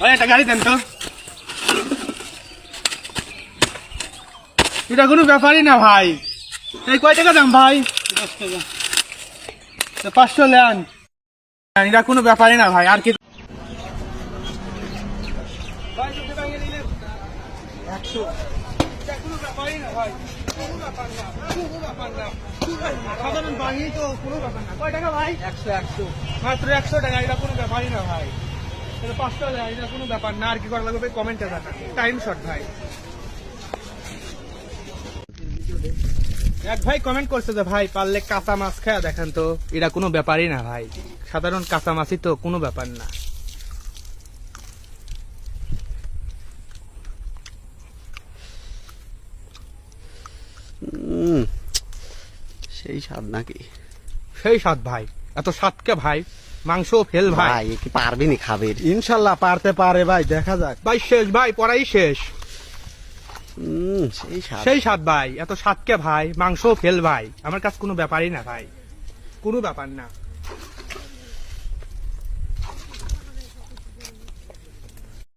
ভাই, একটা গাড়ি দেন তো। এটা কোনো ব্যাপারই না ভাই। এই কয় টাকা দাম ভাই? পাঁচশো লেন। এটা কোনো ব্যাপারই না ভাই, আর কি তো ভাই? একশো একশো। মাত্র একশো টাকা, এটা কোনো ব্যাপারই না ভাই। এটা পাঁচশো টাকা এটা কোনো ব্যাপার না আর কি করা লাগবে? কমেন্টে দেখা টাইম শর্ট ভাই। এক ভাই কমেন্ট করছে যে ভাই পারলে কাঁচা মাছ খায়া দেখেন তো এটা কোনো ব্যাপারই না ভাই। সাধারণ কাঁচা মাছই তো কোনো ব্যাপার না। সেই স্বাদ নাকি? সেই স্বাদ ভাই এত স্বাদকে ভাই। মাংস ফেল ভাই। কি পারবি নি খাবে? ইনশাল্লাহ পারতে পারে ভাই দেখা যাক। ভাই শেষ ভাই পড়াই শেষ। সেই সাত সেই স্বাদ ভাই এত স্বাদকে ভাই মাংস ফেল ভাই। আমার কাছে কোনো ব্যাপারই না ভাই। কোনো ব্যাপার না।